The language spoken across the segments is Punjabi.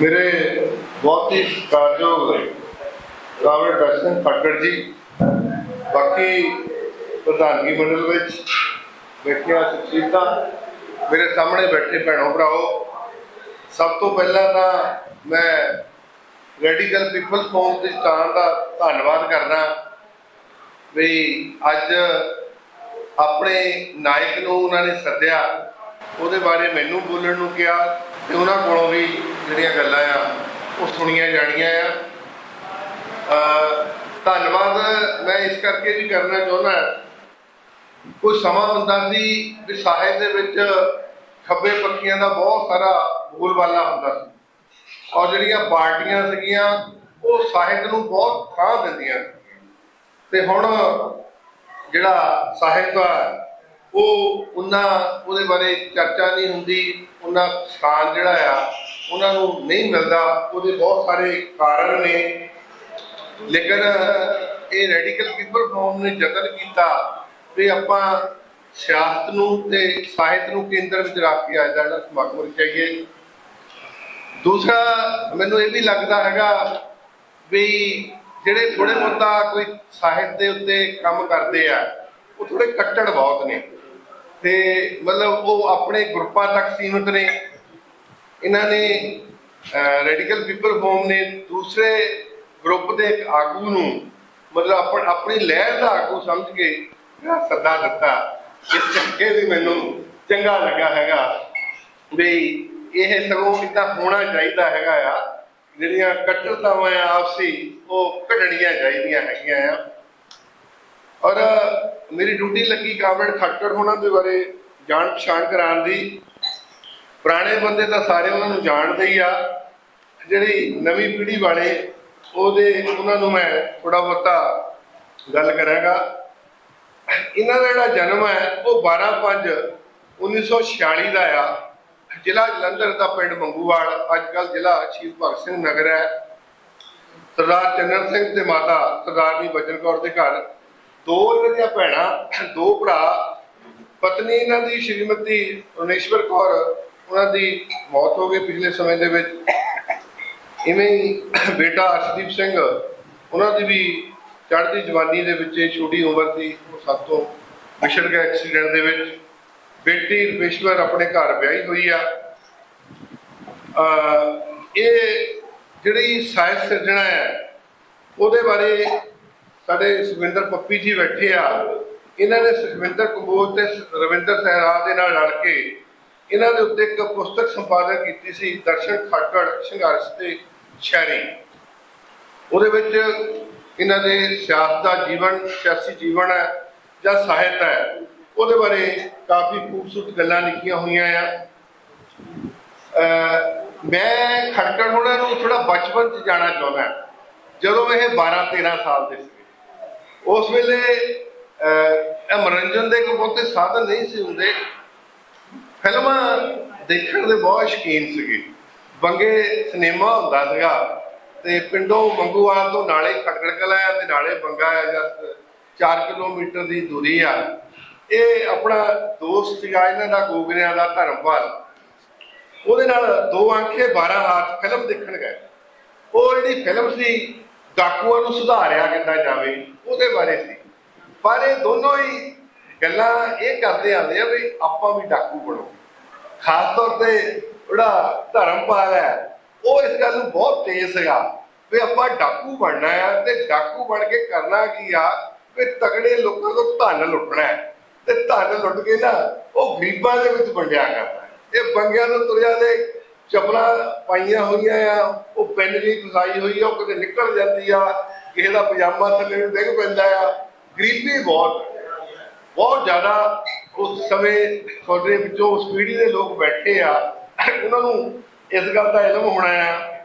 ਮੇਰੇ ਬਹੁਤ ਹੀ ਸਤਿਕਾਰਯੋਗ ਕਾਮਰੇਡ ਦਰਸ਼ਨ ਖੱਟੜ ਜੀ। ਬਾਕੀ ਪ੍ਰਧਾਨਗੀ ਮੰਡਲ ਵਿੱਚ ਬੈਠੀਆਂ ਸ਼ਖਸੀਅਤਾਂ ਮੇਰੇ ਸਾਹਮਣੇ ਬੈਠੇ ਭੈਣੋ ਭਰਾਓ। ਸਭ ਤੋਂ ਪਹਿਲਾਂ ਤਾਂ ਮੈਂ ਰੈਡੀਕਲ ਪੀਪਲਸ ਫੋਰਮ ਦੇ ਸਟਾਨ ਦਾ ਧੰਨਵਾਦ ਕਰਦਾ ਵੀ ਅੱਜ ਆਪਣੇ ਨਾਇਕ ਨੂੰ ਉਹਨਾਂ ਨੇ ਸੱਦਿਆ। ਉਹਦੇ ਬਾਰੇ ਮੈਨੂੰ ਬੋਲਣ ਨੂੰ ਕਿਹਾ। ਤੇ ਉਹਨਾਂ ਕੋਲੋਂ ਵੀ ਜਿਹੜੀਆਂ ਗੱਲਾਂ ਆ, ਉਹ ਸੁਣੀਆਂ ਜਾਣੀਆਂ ਆ। ਧੰਨਵਾਦ, ਮੈਂ ਇਸ ਕਰਕੇ ਵੀ ਕਰਨਾ ਚਾਹੁੰਦਾ ਕੋਈ ਸਮਾਂ ਹੁੰਦਾ ਸੀ ਵੀ ਸਾਹਿਤ ਦੇ ਵਿੱਚ ਖੱਬੇ ਪੱਖੀਆਂ ਦਾ ਬਹੁਤ ਸਾਰਾ ਬੋਲਬਾਲਾ ਹੁੰਦਾ ਸੀ। ਔਰ ਜਿਹੜੀਆਂ ਪਾਰਟੀਆਂ ਸੀਗੀਆਂ, ਉਹ ਸਾਹਿਤ ਨੂੰ ਬਹੁਤ ਥਾਂ ਦਿੰਦੀਆਂ। ਤੇ ਹੁਣ ਜਿਹੜਾ ਸਾਹਿਤ ਆ ਉਹ ਉਹਨਾਂ, ਉਹਦੇ ਬਾਰੇ ਚਰਚਾ ਨਹੀਂ ਹੁੰਦੀ, ਉਹਨਾਂ ਸਥਾਨ ਜਿਹੜਾ ਆ, ਉਹਨਾਂ ਨੂੰ ਨਹੀਂ ਮਿਲਦਾ। ਉਹਦੇ ਬਹੁਤ ਸਾਰੇ ਕਾਰਨ ਨੇ। ਲੇਕਿਨ ਇਹ ਰੈਡੀਕਲ ਪੀਪਲ ਫੋਰਮ ਨੇ ਯਤਨ ਕੀਤਾ ਵੀ ਆਪਾਂ ਸਿਆਸਤ ਨੂੰ ਤੇ ਸਾਹਿਤ ਨੂੰ ਕੇਂਦਰ ਵਿੱਚ ਰੱਖ ਕੇ ਅੱਜ ਦਾ ਜਿਹੜਾ ਸਮਾਗਮ ਚਾਹੀਏ ਦੂਸਰਾ, ਮੈਨੂੰ ਇਹ ਵੀ ਲੱਗਦਾ ਹੈਗਾ ਵੀ ਜਿਹੜੇ ਥੋੜੇ ਮੁੱਦਾ ਕੋਈ ਸਾਹਿਤ ਦੇ ਉੱਤੇ ਕੰਮ ਕਰਦੇ ਆ, ਉਹ ਥੋੜੇ ਕੱਟੜ ਬਹੁਤ ਨੇ। ਤੇ ਮਤਲਬ ਉਹ ਆਪਣੇ ਗਰੁੱਪਾਂ ਤੱਕ ਸੀਮਿਤ ਨੇ ਇਹਨਾਂ ਨੇ ਰੈਡੀਕਲ ਪੀਪਲ ਫੋਰਮ ਨੇ ਦੂਸਰੇ ਗਰੁੱਪ ਦੇ ਇੱਕ ਆਗੂ ਨੂੰ ਮਤਲਬ ਆਪਣੀ ਲਹਿਰ ਦਾ ਆਗੂ ਸਮਝ ਕੇ ਮੇਰਾ ਸੱਦਾ ਦਿੱਤਾ ਇਸ ਚੱਕੇ ਵੀ ਮੈਨੂੰ ਚੰਗਾ ਲੱਗਾ ਹੈਗਾ, ਵੀ ਇਹ ਸਗੋਂ ਇਦਾਂ ਹੋਣਾ ਚਾਹੀਦਾ ਹੈਗਾ ਆ, ਜਿਹੜੀਆਂ ਕੱਟੜਤਾਵਾਂ ਆ ਆਪਸੀ ਉਹ ਘਟਣੀਆਂ ਚਾਹੀਦੀਆਂ ਹੈਗੀਆਂ ਆ। ਔਰ ਮੇਰੀ ਡਿਊਟੀ ਲੱਗੀ ਕਾਮਰੇਡ ਖੱਟੜ ਹੋਣਾ ਦੇ ਬਾਰੇ ਜਾਣ ਪਛਾਣ ਕਰਾਉਣ ਦੀ। ਪੁਰਾਣੇ ਬੰਦੇ ਤਾਂ ਸਾਰੇ ਉਹਨਾਂ ਨੂੰ ਜਾਣਦੇ ਹੀ ਆ। ਜਿਹੜੀ ਨਵੀਂ ਪੀੜ੍ਹੀ ਵਾਲੇ, ਉਹਦੇ, ਉਹਨਾਂ ਨੂੰ ਮੈਂ ਥੋੜਾ ਬਹੁਤਾ ਗੱਲ ਕਰਾਂਗਾ। ਇਹਨਾਂ ਦਾ ਜਿਹੜਾ ਜਨਮ ਹੈ, ਉਹ 12 5 1946 ਦਾ ਆ। ਜ਼ਿਲ੍ਹਾ ਜਲੰਧਰ ਦਾ ਪਿੰਡ ਮੰਗੂਵਾਲ। ਅੱਜ ਕੱਲ ਜ਼ਿਲ੍ਹਾ ਸ਼ਹੀਦ ਭਗਤ ਸਿੰਘ ਨਗਰ ਹੈ। ਸਰਦਾਰ ਚੰਨਨ ਸਿੰਘ ਤੇ ਮਾਤਾ ਸਰਦਾਰਨੀ ਬਚਨ ਕੌਰ ਦੇ ਘਰ ਦੋ ਇਹਨਾਂ ਦੀਆਂ ਭੈਣਾਂ, ਦੋ ਭਰਾ, ਪਤਨੀ ਇਹਨਾਂ ਦੀ ਸ਼੍ਰੀਮਤੀ ਰਣੇਸ਼ਵਰ ਕੌਰ, ਉਹਨਾਂ ਦੀ ਮੌਤ ਹੋ ਗਈ ਪਿਛਲੇ ਸਮੇਂ ਦੇ ਵਿੱਚ। ਇਵੇਂ ਹੀ ਬੇਟਾ ਅਰਸ਼ਦੀਪ ਸਿੰਘ, ਉਹਨਾਂ ਦੀ ਵੀ ਚੜ੍ਹਦੀ ਜਵਾਨੀ ਦੇ ਵਿੱਚ ਛੋਟੀ ਉਮਰ ਦੀ ਉਹ ਸਭ ਤੋਂ ਵਿਛੜ ਗਿਆ ਐਕਸੀਡੈਂਟ ਦੇ ਵਿੱਚ ਬੇਟੀ ਰਮੇਸ਼ਵਰ ਆਪਣੇ ਘਰ ਵਿਆਹੀ ਹੋਈ ਆ। ਇਹ ਜਿਹੜੀ ਸਾਹਿਤ ਸਿਰਜਣਾ ਹੈ, ਉਹਦੇ ਬਾਰੇ ਸਾਡੇ ਸੁਖਵਿੰਦਰ ਪੱਪੀ ਜੀ ਬੈਠੇ ਆ। ਇਹਨਾਂ ਨੇ ਸੁਖਵਿੰਦਰ ਕੰਬੋਜ ਤੇ ਰਵਿੰਦਰ ਸਹਿਰਾ ਦੇ ਨਾਲ ਲੜ ਕੇ ਇਹਨਾਂ ਦੇ ਉੱਤੇ ਇੱਕ ਪੁਸਤਕ ਸੰਪਾਦਨ ਕੀਤੀ ਸੀ, ਦਰਸ਼ਨ ਖਾਕੜ ਸੰਘਰਸ਼ ਤੇ ਸ਼ਾਇਰੀ ਉਹਦੇ ਵਿੱਚ ਇਹਨਾਂ ਦੇ ਸਿਆਸਤ ਦਾ ਜੀਵਨ, ਸਿਆਸੀ ਜੀਵਨ ਹੈ ਜਾਂ ਸਾਹਿਤ ਹੈ, ਉਹਦੇ ਬਾਰੇ ਕਾਫੀ ਖੂਬਸੂਰਤ ਗੱਲਾਂ ਲਿਖੀਆਂ ਹੋਈਆਂ ਆ। ਮੈਂ ਖੜਕੜ ਹੋਣਾ ਨੂੰ ਥੋੜਾ ਬਚਪਨ ਚ ਜਾਣਾ ਚਾਹੁੰਦਾ। ਜਦੋਂ ਇਹ 12 13 ਸਾਲ ਦੇ ਸੀ। ਉਸ ਵੇਲੇ ਅਹ, ਇਹ ਮਨੋਰੰਜਨ ਦੇ ਕੋਈ ਬਹੁਤੇ ਸਾਧਨ ਨਹੀਂ ਸੀ ਹੁੰਦੇ। ਫਿਲਮਾਂ ਦੇਖਣ ਦੇ ਬਹੁਤ ਸ਼ੌਕੀਨ ਸੀਗੇ। ਬੰਗੇ ਸਿਨੇਮਾ ਹੁੰਦਾ ਸੀਗਾ ਤੇ ਪਿੰਡੋਂ ਮੰਗੂਵਾਲ ਤੋਂ ਨਾਲੇ ਖਟਕੜ ਕਲਾ ਆ ਤੇ ਨਾਲੇ ਬੰਗਾ ਆ ਜਸਟ 4 ਕਿਲੋਮੀਟਰ ਦੀ ਦੂਰੀ ਆ। ਇਹ ਆਪਣਾ ਦੋਸਤ ਸੀਗਾ ਇਹਨਾਂ ਦਾ ਗੋਗਰਿਆਂ ਦਾ ਧਰਮਵਾਲ ਉਹਦੇ ਨਾਲ ਦੋ ਅੰਖੇ 12 ਹਾਥ ਫਿਲਮ ਦੇਖਣ ਗਏ। ਉਹ ਜਿਹੜੀ ਫਿਲਮ ਸੀ ਡਾਕੂਆਂ ਨੂੰ ਸੁਧਾਰਿਆ ਕਿੱਦਾਂ ਜਾਵੇ, ਉਹਦੇ ਬਾਰੇ ਸੀ। ਪਰ ਇਹ ਦੋਨੋਂ ਹੀ ਗੱਲਾਂ ਇਹ ਕਰਦੇ ਆਉਂਦੇ ਆ ਵੀ ਆਪਾਂ ਵੀ ਡਾਕੂ ਬਣੋ। ਖਾਸ ਤੌਰ ਤੇ ਜਿਹੜਾ ਧਰਮਪਾਲ ਹੈ, ਉਹ ਇਸ ਗੱਲ ਨੂੰ ਬਹੁਤ ਤੇਜ਼ ਸੀਗਾ ਵੀ ਆਪਾਂ ਡਾਕੂ ਬਣਨਾ ਆ ਤੇ ਡਾਕੂ ਬਣ ਕੇ ਕਰਨਾ ਕੀ ਆ ਵੀ ਤਗੜੇ ਲੋਕਾਂ ਤੋਂ ਧਨ ਲੁੱਟਣਾ ਹੈ। ਤੇ ਧਨ ਲੁੱਟ ਕੇ ਨਾ ਉਹ ਗਰੀਬਾਂ ਦੇ ਵਿੱਚ ਵੰਡਿਆ ਕਰਨਾ ਹੈ। ਇਹ ਬੰਗਿਆਂ ਨੂੰ ਤੁਰਿਆ ਦੇ ਚਪਲਾਂ ਪਾਈਆਂ ਹੋਈਆਂ ਆ, ਉਹ ਪਿੰਨ ਜੀ ਫਸਾਈ ਹੋਈ ਆ, ਉਹ ਕਿਤੇ ਨਿਕਲ ਜਾਂਦੀ ਆ, ਕਿਸੇ ਦਾ ਪਜਾਮਾ ਥੱਲੇ ਨੂੰ ਡਿੱਗ ਪੈਂਦਾ ਆ। ਗਰੀਬੀ ਬਹੁਤ ਬਹੁਤ ਜ਼ਿਆਦਾ ਉਸ ਸਮੇਂ ਤੁਹਾਡੇ ਵਿੱਚੋਂ ਉਸ ਪੀੜ੍ਹੀ ਦੇ ਲੋਕ ਬੈਠੇ ਆ। ਉਹਨਾਂ ਨੂੰ ਇਸ ਗੱਲ ਦਾ ਇਲਮ ਹੋਣਾ ਆ।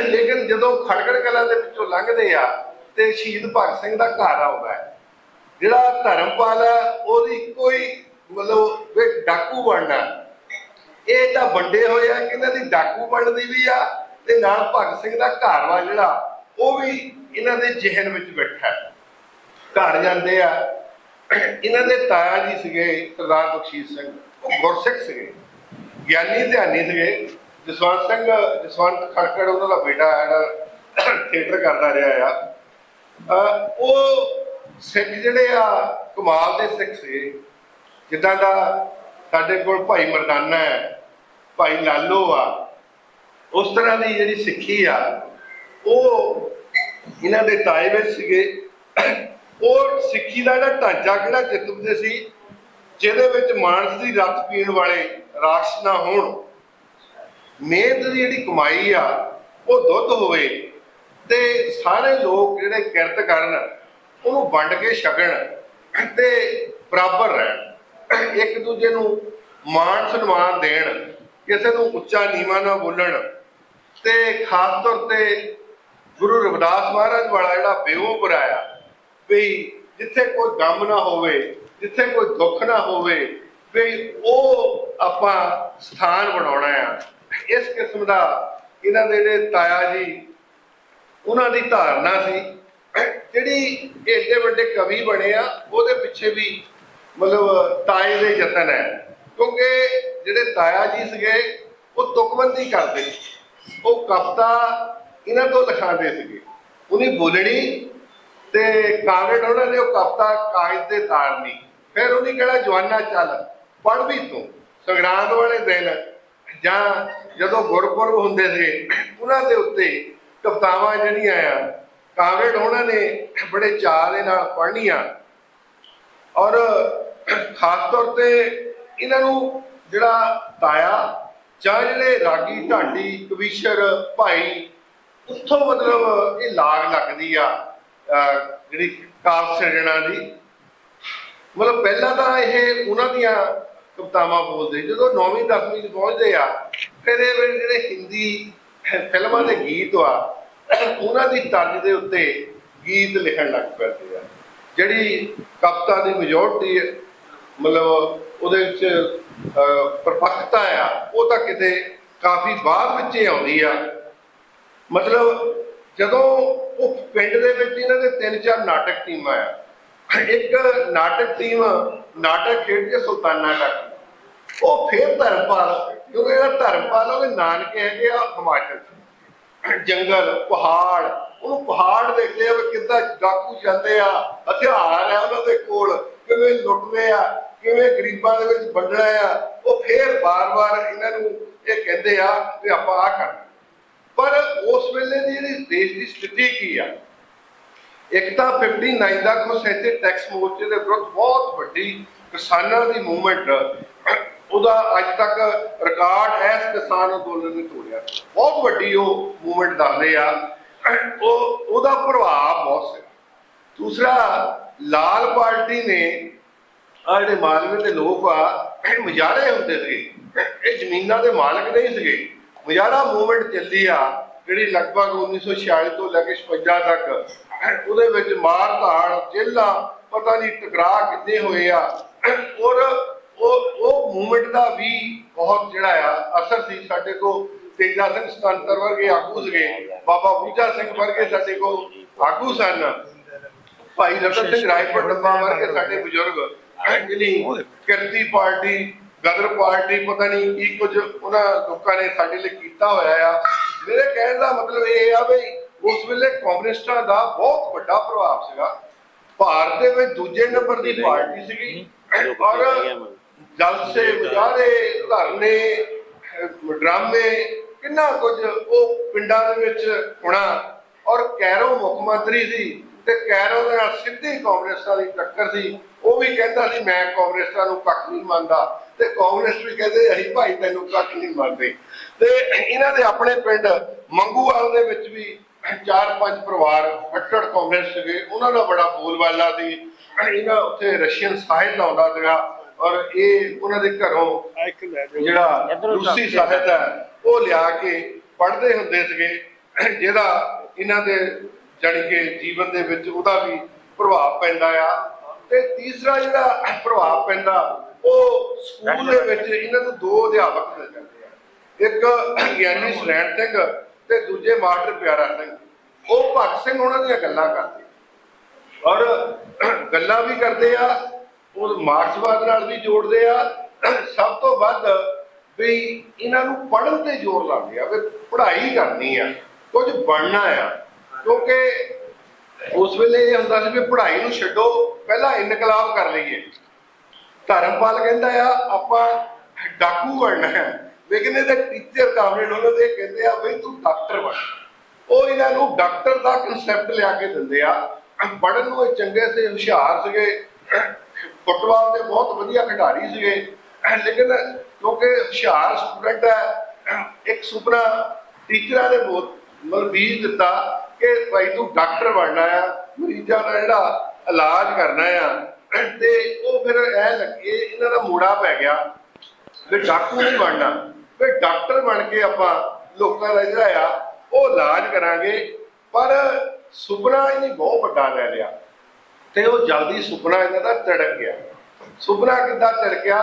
ਲੇਕਿਨ ਜਦੋਂ ਖੜਕੜ ਕਲਾਂ ਦੇ ਵਿੱਚੋਂ ਲੰਘਦੇ ਆ, ਤੇ ਸ਼ਹੀਦ ਭਗਤ ਸਿੰਘ ਦਾ ਘਰ ਆਉਂਦਾ ਹੈ। ਜਿਹੜਾ ਧਰਮਪਾਲ ਆ, ਉਹਦੀ ਇੱਕੋ ਹੀ ਮਤਲਬ ਵੀ ਡਾਕੂ ਬਣਨਾ ਇਹ ਤਾਂ ਵੰਡੇ ਹੋਏ ਆ ਕਿ ਦੀ ਡਾਕੂ ਬਣਨ ਵੀ ਆ ਤੇ ਨਾਲ ਭਗਤ ਸਿੰਘ ਦਾ ਘਰ ਵਾ ਜਿਹੜਾ, ਉਹ ਵੀ ਇਹਨਾਂ ਦੇ ਜ਼ਿਹਨ ਵਿੱਚ ਬੈਠਾ ਹੈ। ਘਰ ਜਾਂਦੇ ਆ। ਇਹਨਾਂ ਦੇ ਤਾਇਆ ਜੀ ਸੀਗੇ ਸਰਦਾਰ ਬਖਸ਼ੀਸ਼ ਸਿੰਘ, ਉਹ ਗੁਰਸਿੱਖ ਸੀਗੇ। ਗਿਆਨੀ ਧਿਆਨੀ ਸੀਗੇ। ਜਸਵੰਤ ਸਿੰਘ, ਜਸਵੰਤ ਖੜਕੜ ਉਹਨਾਂ ਦਾ ਬੇਟਾ ਹੈ, ਜਿਹੜਾ ਥੀਏਟਰ ਕਰਦਾ ਰਿਹਾ ਆ। ਉਹ ਸਿੱਖ ਜਿਹੜੇ ਆ, ਕਮਾਲ ਦੇ ਸਿੱਖ ਸੀ ਜਿੱਦਾਂ ਦਾ ਸਾਡੇ ਕੋਲ ਭਾਈ ਮਰਦਾਨਾ ਹੈ, ਭਾਈ ਲਾਲੋ ਆ। ਉਸ ਤਰ੍ਹਾਂ ਦੀ ਜਿਹੜੀ ਸਿੱਖੀ ਆ, ਉਹ ਇਹਨਾਂ ਦੇ ਤਾਏ ਸੀਗੇ। ਉਹ ਸਿੱਖੀ ਦਾ ਜਿਹੜਾ ਢਾਂਚਾ ਕਿਹੜਾ ਚਿਤਵਦੇ ਸੀ, ਜਿਹਦੇ ਵਿੱਚ ਮਾਨਸ ਦੀ ਰੱਤ ਪੀਣ ਵਾਲੇ ਰਾਖਸ਼ ਨਾ ਹੋਣ। ਮਿਹਨਤ ਦੀ ਜਿਹੜੀ ਕਮਾਈ ਆ, ਉਹ ਦੁੱਧ ਹੋਵੇ ਤੇ ਸਾਰੇ ਲੋਕ ਜਿਹੜੇ ਕਿਰਤ ਕਰਨ, ਉਹਨੂੰ ਵੰਡ ਕੇ ਛਕਣ ਤੇ ਬਰਾਬਰ ਰਹਿਣ। ਇੱਕ ਦੂਜੇ ਨੂੰ ਮਾਣ ਸਨਮਾਨ ਦੇਣ, ਕਿਸੇ ਨੂੰ ਉੱਚਾ ਨੀਵਾਂ ਨਾ ਬੋਲਣ ਤੇ ਖਾਸ ਤੌਰ ਤੇ ਗੁਰੂ ਰਵਿਦਾਸ ਮਹਾਰਾਜ ਵਾਲਾ ਜਿਹੜਾ ਬੇਉ ਬਰਾਇਆ ਵੀ ਜਿੱਥੇ ਕੋਈ ਗਮ ਨਾ ਹੋਵੇ, ਜਿੱਥੇ ਕੋਈ ਦੁੱਖ ਨਾ ਹੋਵੇ, ਵੀ ਉਹ ਆਪਾਂ ਸਥਾਨ ਬਣਾਉਣਾ ਆ। ਇਸ ਕਿਸਮ ਦਾ ਇਹਨਾਂ ਦੇ ਜਿਹੜੇ ਤਾਇਆ ਜੀ, ਉਹਨਾਂ ਦੀ ਧਾਰਨਾ ਸੀ। ਜਿਹੜੀ ਏਡੇ ਵੱਡੇ ਕਵੀ ਬਣੇ ਆ, ਉਹਦੇ ਪਿੱਛੇ ਵੀ ਮਤਲਬ, ਤਾਏ ਦੇ ਯਤਨ ਹੈ। ਕਿਉਂਕਿ ਜਿਹੜੇ ਤਾਇਆ ਜੀ ਸੀਗੇ, ਉਹ ਤੁਕਬੰਦੀ ਕਰਦੇ ਉਹ ਕਵਿਤਾ ਇਹਨਾਂ ਤੋਂ ਲਿਖਾਉਂਦੇ ਸੀਗੇ। ਉਹਨੇ ਬੋਲਣੀ ਤੇ ਕਾਗਜ਼ ਉਹਨਾਂ ਨੇ ਉਹ ਕਵਿਤਾ ਕਾਗਜ਼ ਤੇ ਤਾਰਨੀ। ਫਿਰ ਉਹਨੇ ਕਿਹੜਾ ਜਵਾਨਾ ਚੱਲ ਪੜ ਵੀ ਤੂੰ, ਸੰਗਰਾਂਦ ਵਾਲੇ ਦਿਨ ਜਾਂ ਜਦੋਂ ਗੁਰਪੁਰਬ ਹੁੰਦੇ ਸੀ, ਉਹਨਾਂ ਦੇ ਉੱਤੇ ਕਵਿਤਾਵਾਂ ਜਿਹੜੀਆਂ ਆ, ਕਾਗਜ਼ ਉਹਨਾਂ ਨੇ ਬੜੇ ਚਾਅ ਦੇ ਨਾਲ ਪੜ੍ਹਨੀਆਂ। ਔਰ ਖਾਸ ਤੌਰ ਤੇ ਇਹਨਾਂ ਨੂੰ ਜਿਹੜਾ ਤਾਇਆ ਜਾਂ ਜਿਹੜੇ ਰਾਗੀ ਢਾਡੀ, ਕਵੀਸ਼ਰ, ਭਾਈ, ਉੱਥੋਂ ਮਤਲਬ ਇਹ ਲਾਗ ਲੱਗਦੀ ਆ ਜਿਹੜੀ ਕਾਲ ਸਿਰਜਣਾ ਦੀ। ਮਤਲਬ ਪਹਿਲਾਂ ਤਾਂ ਇਹ ਉਹਨਾਂ ਦੀਆਂ ਕਵਿਤਾਵਾਂ ਬੋਲਦੇ। ਜਦੋਂ 9ਵੀਂ 10ਵੀਂ ਚ ਪਹੁੰਚਦੇ ਆ, ਫਿਰ ਇਹ ਜਿਹੜੇ ਹਿੰਦੀ ਫਿਲਮਾਂ ਦੇ ਗੀਤ ਆ, ਉਹਨਾਂ ਦੀ ਤਰਜ਼ ਦੇ ਉੱਤੇ ਗੀਤ ਲਿਖਣ ਲੱਗ ਪੈਂਦੇ ਆ। ਜਿਹੜੀ ਕਵਿਤਾ ਦੀ ਮੈਜੋਰਟੀ ਮਤਲਬ ਉਹਦੇ ਵਿੱਚ ਅਹ, ਆ ਉਹ ਤਾਂ ਕਿਤੇ ਕਾਫੀ ਬਾਅਦ ਵਿੱਚ ਹੀ ਆਉਂਦੀ ਆ। ਮਤਲਬ ਜਦੋਂ ਉਹ ਪਿੰਡ ਦੇ ਵਿੱਚ ਇਹਨਾਂ ਦੇ ਤਿੰਨ ਚਾਰ ਨਾਟਕ ਟੀਮਾਂ ਆ ਇੱਕ ਨਾਟਕ ਟੀਮ ਨਾਟਕ ਖੇਡ ਕੇ ਸੁਲਤਾਨਾ ਤੱਕ ਉਹ ਫੇਰ ਧਰਮਪਾਲ ਕਿਉਂਕਿ ਇਹਦਾ ਧਰਮਪਾਲ ਉਹਦੇ ਨਾਨਕੇ ਹੈਗੇ ਆ ਹਿਮਾਚਲ ਜੰਗਲ ਪਹਾੜ ਉਹਨੂੰ ਪਹਾੜ ਦੇਖਦੇ ਆ ਵੀ ਕਿੱਦਾਂ ਡਾਕੂ ਜਾਂਦੇ ਆ ਹਥਿਆਰ ਆ ਉਹਨਾਂ ਦੇ ਕੋਲ ਕਿਵੇਂ ਲੁੱਟਦੇ ਆ। ਕਿਵੇਂ ਗਰੀਬਾਂ ਦੇ ਵਿੱਚ ਵੰਡਣਾ ਆ, ਉਹ ਫੇਰ ਬਾਰ-ਬਾਰ ਇਹਨਾਂ ਨੂੰ ਇਹ ਕਹਿੰਦੇ ਆ ਵੀ ਆਪਾਂ ਆ ਕਰਨਾ ਪਰ ਉਸ ਵੇਲੇ ਦੀ ਜਿਹੜੀ ਦੇਸ਼ ਦੀ ਸਥਿਤੀ ਕੀ ਆ? ਇੱਕ ਤਾਂ 59 ਦਾ ਕੁਛ ਟੈਕਸ ਮੋਰਚੇ ਦੇ ਵਿਰੁੱਧ ਬਹੁਤ ਵੱਡੀ ਕਿਸਾਨਾਂ ਦੀ ਮੂਵਮੈਂਟ ਉਹਦਾ ਅੱਜ ਤੱਕ ਰਿਕਾਰਡ ਐਸ ਕਿਸਾਨ ਅੰਦੋਲਨ ਨੇ ਤੋੜਿਆ। ਬਹੁਤ ਵੱਡੀ ਉਹ ਮੂਵਮੈਂਟ ਦੱਸਦੇ ਆ। ਉਹ, ਉਹਦਾ ਪ੍ਰਭਾਵ ਬਹੁਤ ਸੀ। ਦੂਸਰਾ, ਲਾਲ ਪਾਰਟੀ ਨੇ ਆ ਜਿਹੜੇ ਮਾਲਵੇ ਦੇ ਲੋਕ ਆ, ਇਹ ਮੁਜ਼ਾਹਰੇ ਹੁੰਦੇ ਸੀਗੇ। ਇਹ ਜ਼ਮੀਨਾਂ ਦੇ ਮਾਲਕ ਨਹੀਂ ਸੀਗੇ। ਮੁਜ਼ਾਹਰਾ ਮੂਵਮੈਂਟ ਚੱਲੀ ਆ, ਜਿਹੜੀ ਲਗਭਗ 1946 ਤੋਂ ਲੈ ਕੇ 56 ਤੱਕ, ਉਹਦੇ ਵਿੱਚ ਮਾਰ ਧਾੜ ਜੇਲਾਂ ਪਤਾ ਨਹੀਂ ਟਕਰਾਅ ਕਿੰਨੇ ਹੋਏ ਆ। ਔਰ ਉਹ ਉਹ ਮੂਵਮੈਂਟ ਦਾ ਵੀ ਬਹੁਤ ਜਿਹੜਾ ਆ, ਅਸਰ ਸੀ ਸਾਡੇ ਕੋਲ। ਤੇਜਾ ਸਿੰਘ ਸਤੰਤਰ ਵਰਗੇ ਆਗੂ ਸੀਗੇ। ਬਾਬਾ ਪੂਜਾ ਸਿੰਘ ਵਰਗੇ ਸਾਡੇ ਕੋਲ ਆਗੂ ਸਨ। ਭਾਈ ਰਤਨ ਸਿੰਘ ਰਾਏਪੁਰ ਡੱਬਾ ਵਰਗੇ ਸਾਡੇ ਬਜ਼ੁਰਗ। ਜਿਹੜੀ ਕਿਰਤੀ ਪਾਰਟੀ ਗਦਰ ਪਾਰਟੀ ਪਤਾ ਨਹੀਂ ਕੀ ਕੁਝ ਉਹਨਾਂ ਲੋਕਾਂ ਨੇ ਸਾਡੇ ਲਈ ਕੀਤਾ ਹੋਇਆ ਆ। ਮੇਰੇ ਕਹਿਣ ਦਾ ਮਤਲਬ ਇਹ ਆ ਵੀ ਉਸ ਵੇਲੇ ਕਮਿਊਨਿਸਟਾਂ ਦਾ ਬਹੁਤ ਵੱਡਾ ਪ੍ਰਭਾਵ ਸੀਗਾ। ਭਾਰਤ ਦੇ ਵਿੱਚ ਦੂਜੇ ਨੰਬਰ ਦੀ ਪਾਰਟੀ ਸੀਗੀ। ਔਰ ਜਲਸੇ ਮੁਜ਼ਾਹਰੇ ਧਰਨੇ ਡਰਾਮੇ ਕਿੰਨਾ ਕੁਝ ਉਹ ਪਿੰਡਾਂ ਦੇ ਵਿੱਚ ਹੋਣਾ। ਔਰ ਕੈਰੋ ਮੁੱਖ ਮੰਤਰੀ ਸੀ ਤੇ ਕੈਰੋ ਦੇ ਨਾਲ ਸਿੱਧੀ ਕਾਂਗਰਸਾਂ ਦੀ ਟੱਕਰ ਸੀ। ਉਹ ਵੀ ਕਹਿੰਦਾ ਸੀ ਮੈਂ ਕਾਂਗਰਸਾਂ ਨੂੰ ਕੱਖ ਨਹੀਂ ਮੰਨਦਾ। ਤੇ ਕਾਂਗਰਸ ਵੀ ਕਹਿੰਦੇ, ਅਸੀਂ ਭਾਈ ਤੈਨੂੰ ਕੱਖ ਨਹੀਂ ਮੰਨਦੇ। ਤੇ ਇਹਨਾਂ ਦੇ ਆਪਣੇ ਪਿੰਡ ਮੰਗੂਵਾਲ ਦੇ ਵਿੱਚ ਵੀ ਚਾਰ ਪੰਜ ਪਰਿਵਾਰ ਕੱਟੜ ਕਾਂਗਰਸ ਸੀਗੇ। ਉਹਨਾਂ ਦਾ ਬੜਾ ਬੋਲਬਾਲਾ ਸੀ। ਇਹਨਾਂ ਉੱਥੇ ਰਸ਼ੀਅਨ ਸਾਹਿਤ ਆਉਂਦਾ ਸੀਗਾ ਔਰ ਇਹ ਉਹਨਾਂ ਦੇ ਘਰੋਂ ਜਿਹੜਾ ਰੂਸੀ ਸਾਹਿਤ ਹੈ, ਉਹ ਲਿਆ ਕੇ ਪੜ੍ਹਦੇ ਹੁੰਦੇ ਸੀਗੇ। ਜਿਹਦਾ ਇਹਨਾਂ ਦੇ ਜਾਣੀ ਕਿ ਜੀਵਨ ਦੇ ਵਿੱਚ ਉਹਦਾ ਵੀ ਪ੍ਰਭਾਵ ਪੈਂਦਾ ਆ। ਤੇ ਤੀਸਰਾ ਜਿਹੜਾ ਪ੍ਰਭਾਵ ਪੈਂਦਾ ਉਹ ਸਕੂਲ ਦੇ ਵਿੱਚ ਇਹਨਾਂ ਨੂੰ ਦੋ ਅਧਿਆਪਕ ਮਿਲ ਜਾਂਦੇ ਆ। ਇੱਕ ਗਿਆਨੀ ਸਰੈਣ ਸਿੰਘ ਤੇ ਦੂਜੇ ਮਾਸਟਰ ਪਿਆਰਾ ਸਿੰਘ। ਉਹ ਭਗਤ ਸਿੰਘ ਉਹਨਾਂ ਦੀਆਂ ਗੱਲਾਂ ਕਰਦੇ ਔਰ ਗੱਲਾਂ ਵੀ ਕਰਦੇ ਆ ਉਹ ਮਾਰਕਸਵਾਦ ਨਾਲ ਵੀ ਜੋੜਦੇ ਆ। ਸਭ ਤੋਂ ਵੱਧ ਵੀ ਇਹਨਾਂ ਨੂੰ ਪੜ੍ਹਨ ਤੇ ਜ਼ੋਰ ਲਾਉਂਦੇ ਆ ਵੀ ਪੜ੍ਹਾਈ ਕਰਨੀ ਆ ਕੁਝ ਬਣਨਾ ਆ। ਕਿਉਂਕਿ ਉਸ ਵੇਲੇ ਇਹ ਹੁੰਦਾ ਸੀ ਵੀ ਪੜ੍ਹਾਈ ਨੂੰ ਛੱਡੋ, ਪਹਿਲਾਂ ਇਨਕਲਾਬ ਕਰ ਲਈਏ। ਧਰਮਪਾਲ ਕਹਿੰਦਾ ਆ, ਆਪਾਂ ਡਾਕੂ ਬਣਨਾ ਹੈ। ਲੇਕਿਨ ਇਹਦੇ ਟੀਚਰ ਕਾਮਰੇਡ ਉਹਨਾਂ ਦੇ ਕਹਿੰਦੇ ਆ, ਬਈ ਤੂੰ ਡਾਕਟਰ ਬਣ। ਉਹ ਇਹਨਾਂ ਨੂੰ ਡਾਕਟਰ ਦਾ ਕਨਸੈਪਟ ਲਿਆ ਕੇ ਦਿੰਦੇ ਆ। ਪੜ੍ਹਨ ਨੂੰ ਇਹ ਚੰਗੇ ਤੇ ਹੁਸ਼ਿਆਰ ਸੀਗੇ। ਫੁੱਟਬਾਲ ਦੇ ਬਹੁਤ ਵਧੀਆ ਖਿਡਾਰੀ ਸੀਗੇ। ਲੇਕਿਨ ਕਿਉਂਕਿ ਹੁਸ਼ਿਆਰ ਸਟੂਡੈਂਟ ਹੈ ਇੱਕ ਸੁਪਨਾ ਟੀਚਰਾਂ ਨੇ ਬਹੁਤ ਮਤਲਬ ਬੀਜ ਦਿੱਤਾ। ਕਿ ਭਾਈ ਤੂੰ ਡਾਕਟਰ ਬਣਨਾ ਆ, ਮਰੀਜ਼ਾਂ ਦਾ ਜਿਹੜਾ ਇਲਾਜ ਕਰਨਾ ਆ, ਤੇ ਉਹ ਫਿਰ ਐ ਲੱਗੇ ਇਹਨਾਂ ਦਾ ਮੂੜਾ ਪੈ ਗਿਆ ਵੀ ਡਾਕੂ ਨਹੀਂ ਬਣਨਾ। ਵੀ ਡਾਕਟਰ ਬਣ ਕੇ ਆਪਾਂ ਲੋਕਾਂ ਦਾ ਜਿਹੜਾ ਆ, ਉਹ ਇਲਾਜ ਕਰਾਂਗੇ, ਪਰ ਸੁਪਨਾ ਇਹਨੇ ਬਹੁਤ ਵੱਡਾ ਲੈ ਲਿਆ। ਤੇ ਉਹ ਜਲਦੀ ਸੁਪਨਾ ਇਹਨਾਂ ਦਾ ਤੜਕ ਗਿਆ। ਸੁਪਨਾ ਕਿੱਦਾਂ ਤੜਕਿਆ?